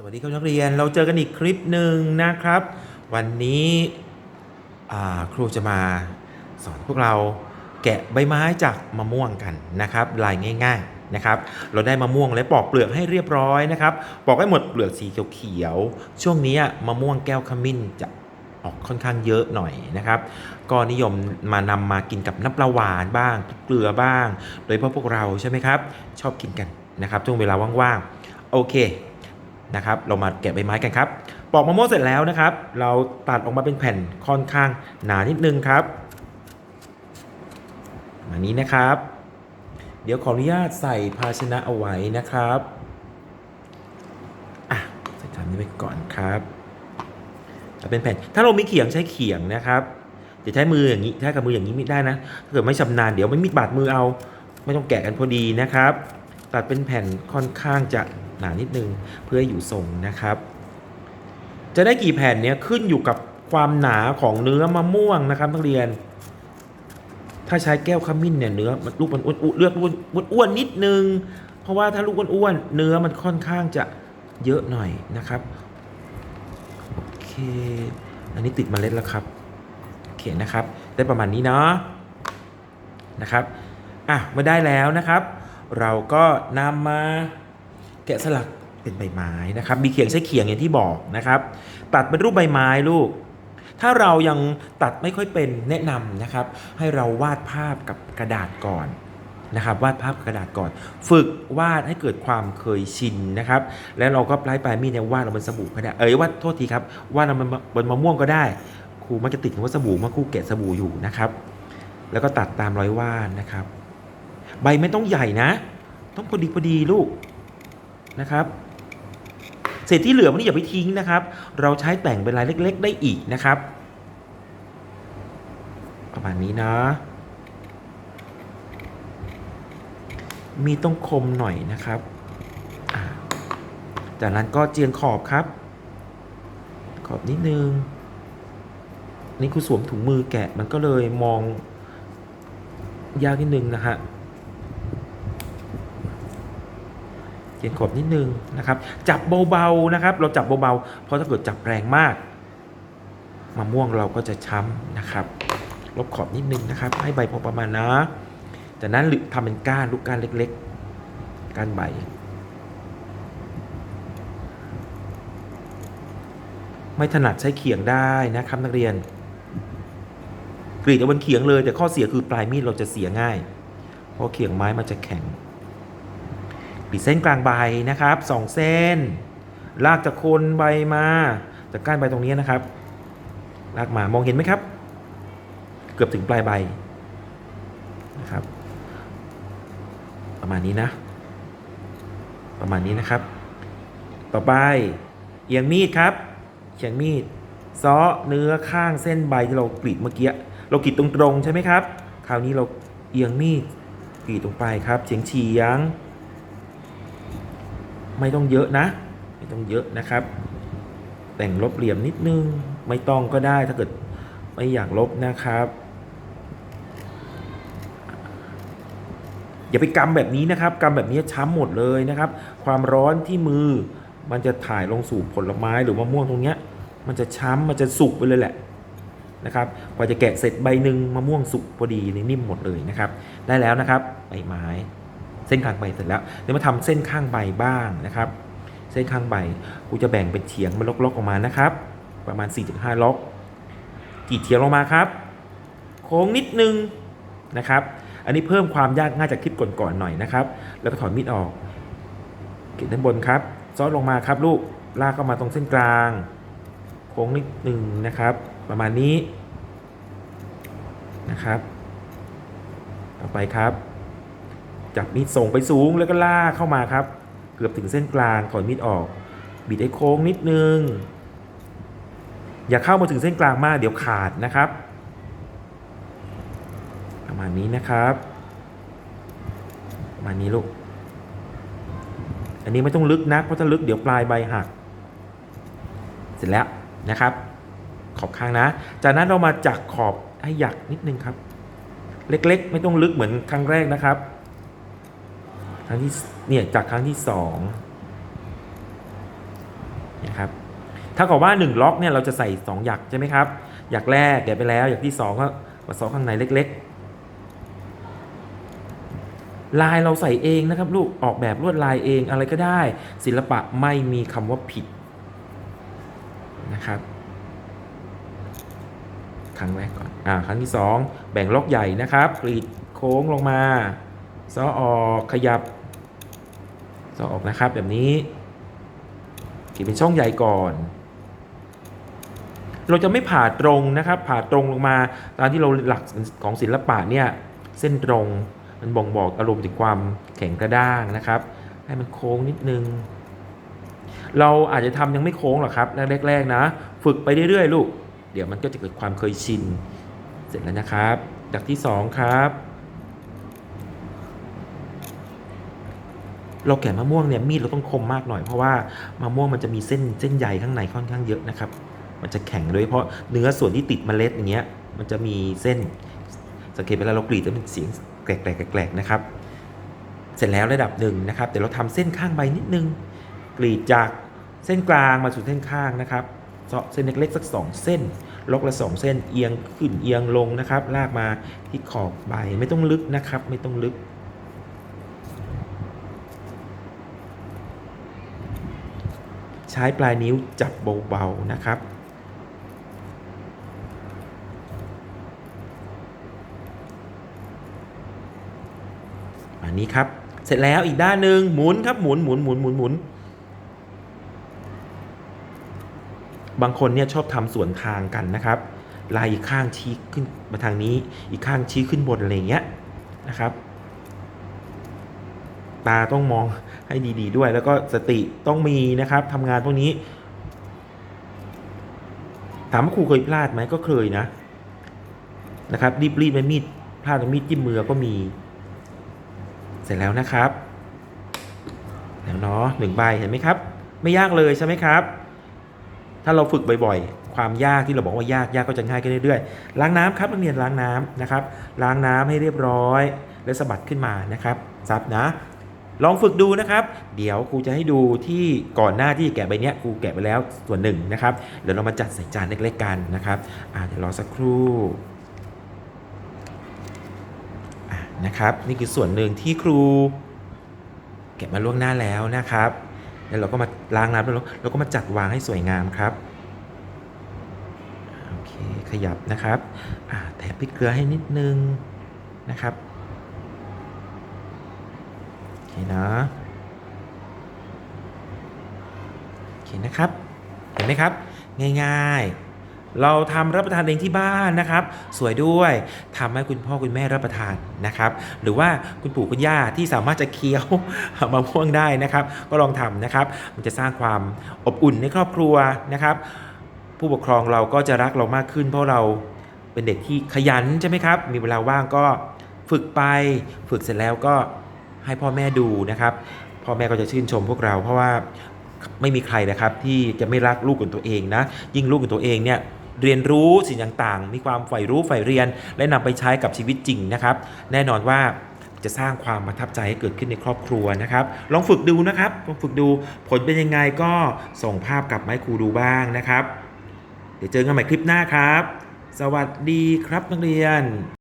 สวัสดีครับนักเรียนเราเจอกันอีกคลิปหนึ่งนะครับ วันนี้ครูจะมาสอนพวกเราแกะใบไม้จากมะม่วงกันนะครับ ลายง่ายๆนะครับ เราได้มะม่วงและปอกเปลือกให้เรียบร้อยนะครับ ปอกให้หมดเปลือกสีเขียวๆช่วงนี้มะม่วงแก้วขมิ้นจะออกค่อนข้างเยอะหน่อยนะครับ ก็นิยมมานำมากินกับน้ำปลาหวานบ้างเกลือบ้าง โดยเฉพาะพวกเราใช่ไหมครับ ชอบกินกันนะครับช่วงเวลาว่างๆโอเค นะครับ เรามาแกะใบไม้กันครับ ปอกมะม่วงเสร็จแล้วนะครับ เราตัดออกมาเป็นแผ่นค่อนข้างหนานิดนึงครับมานี้นะครับ เดี๋ยวขออนุญาตใส่ภาชนะเอาไว้นะครับอะใส่จานนี้ไปก่อนครับถ้าเป็นแผ่น ถ้าเรามีเขียงใช้เขียงนะครับจะใช้มืออย่างนี้ใช้กับมืออย่างนี้ไม่ได้นะ ถ้าเกิดไม่ชำนาญเดี๋ยวไม่มีดบาดมือเอา ไม่ต้องแกะกันพอดีนะครับ ตัดเป็นแผ่นค่อนข้างจะหนานิดนึงเพื่อให้อยู่ทรงนะครับ จะได้กี่แผ่นเนี้ยขึ้นอยู่กับความหนาของเนื้อมะม่วงนะครับนักเรียน ถ้าใช้แก้วขมิ้นเนี่ยเนื้อมันลูกมันอ้วนเลือกลูกอ้วนนิดนึง เพราะว่าถ้าลูกอ้วนเนื้อมันค่อนข้างจะเยอะหน่อยนะครับโอเค อันนี้ติดเมล็ดแล้วครับโอเคนะครับ ได้ประมาณนี้เนาะนะครับอะมาได้แล้วนะครับ เราก็นำมาแกะสลักเป็นใบไม้นะครับ มีเขียงใช้เขียงอย่างที่บอกนะครับ ตัดเป็นรูปใบไม้ลูก ถ้าเรายังตัดไม่ค่อยเป็นแนะนำนะครับ ให้เราวาดภาพกับกระดาษก่อนนะครับวาดภาพกระดาษก่อน ฝึกวาดให้เกิดความเคยชินนะครับ แล้วเราก็ปลายปลายมีดเนี่ยวาดลงบนสบู่ก็ได้เอ้ยวาดโทษทีครับวาดลงบนบนมะม่วงก็ได้ ครูมักจะติดคำว่าสบู่เมื่อครูแกะสบู่อยู่นะครับ แล้วก็ตัดตามรอยวาดนะครับ ใบไม่ต้องใหญ่นะ ต้องพอดีพอดีลูกนะครับ เศษที่เหลือมันนี่อย่าไปทิ้งนะครับ เราใช้แต่งเป็นลายเล็ก ๆ ได้อีกนะครับ ประมาณนี้นะ มีต้องคมหน่อยนะครับจากนั้นก็เจียนขอบครับ ขอบนิดนึง นี่คุณสวมถุงมือแกะมันก็เลยมองยากนิดนึงนะฮะ เขียนขอบนิดนึงนะครับ จับเบาๆนะครับ เราจับเบาๆเพราะถ้าเกิดจับแรงมากมะม่วงเราก็จะช้ำนะครับ ลบขอบนิดนึงนะครับ ให้ใบพอประมาณนะจากนั้นหรือทำเป็นก้านลูกก้านเล็กๆก้านใบไม่ถนัดใช้เขียงได้นะครับนักเรียน กรีดเอาบนเขียงเลย แต่ข้อเสียคือปลายมีดเราจะเสียง่าย เพราะเขียงไม้มันจะแข็ง ปิดเส้นกลางใบนะครับสองเส้น ลากจากโคนใบมา จากก้านใบตรงนี้นะครับ ลากมามองเห็นไหมครับ เกือบถึงปลายใบนะครับ ประมาณนี้นะ ประมาณนี้นะครับ ต่อไปเอียงมีดครับเอียงมีดซ้อเนื้อข้างเส้นใบที่เรากรีดเมื่อกี้เรากรีดตรงๆใช่ไหมครับ คราวนี้เราเอียงมีดกรีดลงไปครับเฉียงเฉียง ไม่ต้องเยอะนะ ไม่ต้องเยอะนะครับ แต่งลบเหลี่ยมนิดนึง ไม่ต้องก็ได้ถ้าเกิดไม่อยากลบนะครับ อย่าไปกำแบบนี้นะครับกำแบบนี้ช้ำหมดเลยนะครับ ความร้อนที่มือมันจะถ่ายลงสู่ผลไม้หรือมะม่วงตรงเนี้ย มันจะช้ำมันจะสุกไปเลยแหละนะครับกว่าจะแกะเสร็จใบหนึ่งมะม่วงสุกพอดีนี่นิ่มหมดเลยนะครับ ได้แล้วนะครับใบไม้ เส้นกลางใบเสร็จแล้วเดี๋ยวมาทำเส้นข้างใบบ้างนะครับ เส้นข้างใบกูจะแบ่งเป็นเฉียงเป็นล็อกๆออกมานะครับ ประมาณ 4-5ล็อกกีดเฉียงลงมาครับ โค้งนิดนึงนะครับ อันนี้เพิ่มความยากง่ายจากคลิปก่อนๆหน่อยนะครับ แล้วก็ถอนมีดออกเกรีดด้านบนครับซ้อสลงมาครับลูกลากเข้ามาตรงเส้นกลาง โค้งนิดนึงนะครับ ประมาณนี้นะครับ ต่อไปครับ จับมีดส่งไปสูงแล้วก็ลากเข้ามาครับ เกือบถึงเส้นกลางถอนมีดออก บิดให้โค้งนิดนึง อย่าเข้ามาถึงเส้นกลางมากเดี๋ยวขาดนะครับ ประมาณนี้นะครับประมาณนี้ลูก อันนี้ไม่ต้องลึกนะเพราะถ้าลึกเดี๋ยวปลายใบหัก เสร็จแล้วนะครับ ขอบข้างนะ จากนั้นเรามาจักขอบให้หยักนิดนึงครับ เล็กๆ ไม่ต้องลึกเหมือนครั้งแรกนะครับ ครั้งที่เนี่ยจากครั้งที่สองนะครับถ้ากับว่า 1 ล็อกเนี่ยเราจะใส่ 2 หยักใช่ไหมครับ หยักแรกแกะไปแล้ว หยักที่ 2 ก็มาซ้อข้างในเล็กๆ ลายเราใส่เองนะครับลูกออกแบบลวดลายเองอะไรก็ได้ ศิลปะไม่มีคำว่าผิดนะครับครั้งแรกก่อนอ่าครั้งที่ 2 แบ่งล็อกใหญ่นะครับกรีดโค้งลงมาซ้อออกขยับ ซอออกนะครับแบบนี้กรีดเป็นช่องใหญ่ก่อน เราจะไม่ผ่าตรงนะครับ ผ่าตรงลงมาตามที่เราหลักของศิลปะเนี่ยเส้นตรงมันบ่งบอกอารมณ์ถึงความแข็งกระด้างนะครับ ให้มันโค้งนิดนึง เราอาจจะทำยังไม่โค้งหรอกครับแรกๆนะ ฝึกไปเรื่อยๆลูก เดี๋ยวมันก็จะเกิดความเคยชิน เสร็จแล้วนะครับดักที่ 2 ครับ เราแกะมะม่วงเนี่ยมีดเราต้องคมมากหน่อยเพราะว่ามะม่วงมันจะมีเส้นเส้นใยข้างในค่อนข้างเยอะนะครับ มันจะแข็งด้วยเพราะเนื้อส่วนที่ติดเมล็ดอย่างเงี้ยมันจะมีเส้น สังเกตเวลาเรากรีดจะเป็นเสียงแกลกๆแกลกๆนะครับ เสร็จแล้วระดับหนึ่งนะครับเดี๋ยวเราทำเส้นข้างใบนิดนึง กรีดจากเส้นกลางมาสู่เส้นข้างนะครับเจาะเส้นเล็กๆสัก 2 เส้นลกละ 2 เส้นเอียงขึ้นเอียงลงนะครับ ลากมาที่ขอบใบไม่ต้องลึกนะครับ ไม่ต้องลึก ช้ปลายนิ้วจับเบาๆนะครับอันนี้ครับ เสร็จแล้วอีกด้านหนึ่งหมุนครับหมุนหมุนหมุนหมุนหมุนบางคนเนี่ยชอบทำสวนทางกันนะครับ ลายอีกข้างชี้ขึ้นมาทางนี้ อีกข้างชี้ขึ้นบนอะไรเงี้ยนะครับ ตาต้องมองให้ดี ๆ ด้วย แล้วก็สติต้องมีนะครับทำงานพวกนี้ ถามว่าครูเคยพลาดไหมก็เคยนะ นะครับ รีบรีบไปมีดพลาดมีดจิ้มมือก็มี เสร็จแล้วนะครับแล้วเนาะหนึ่งใบเห็นไหมครับ ไม่ยากเลยใช่ไหมครับ ถ้าเราฝึกบ่อยๆ ความยากที่เราบอกว่ายากยากก็จะง่ายขึ้นเรื่อยๆล้างน้ำครับนักเรียนล้างน้ำนะครับ ล้างน้ำให้เรียบร้อย แล้วสะบัดขึ้นมานะครับซับนะ ลองฝึกดูนะครับ เดี๋ยวครูจะให้ดูที่ก่อนหน้าที่แกะใบเนี้ยครูแกะไปแล้วส่วนหนึ่งนะครับ เดี๋ยวเรามาจัดใส่จานเล็กๆกันนะครับเดี๋ยวรอสักครู่นะครับ นี่คือส่วนหนึ่งที่ครูแกะมาล่วงหน้าแล้วนะครับ แล้วเราก็มาล้างน้ำแล้วเราก็มาจัดวางให้สวยงามครับโอเคขยับนะครับแถบพริกเกลือให้นิดนึงนะครับ นะโอเคนะครับ เห็นไหมครับ ง่ายๆ เราทำรับประทานเองที่บ้านนะครับ สวยด้วยทำให้คุณพ่อคุณแม่รับประทานนะครับ หรือว่าคุณปู่คุณย่าที่สามารถจะเคี้ยวมะม่วงได้นะครับ ก็ลองทำนะครับ มันจะสร้างความอบอุ่นในครอบครัวนะครับ ผู้ปกครองเราก็จะรักเรามากขึ้น เพราะเราเป็นเด็กที่ขยันใช่ไหมครับ มีเวลาว่างก็ฝึกไป ฝึกเสร็จแล้วก็ ให้พ่อแม่ดูนะครับ พ่อแม่ก็จะชื่นชมพวกเรา เพราะว่าไม่มีใครนะครับที่จะไม่รักลูกของตัวเองนะ ยิ่งลูกของตัวเองเนี่ยเรียนรู้สิ่งต่างๆ มีความใฝ่รู้ใฝ่เรียน และนำไปใช้กับชีวิตจริงนะครับ แน่นอนว่าจะสร้างความประทับใจให้เกิดขึ้นในครอบครัวนะครับ ลองฝึกดูนะครับ ลองฝึกดู ผลเป็นยังไงก็ส่งภาพกลับมาให้ครูดูบ้างนะครับ เดี๋ยวเจอกันใหม่คลิปหน้าครับ สวัสดีครับนักเรียน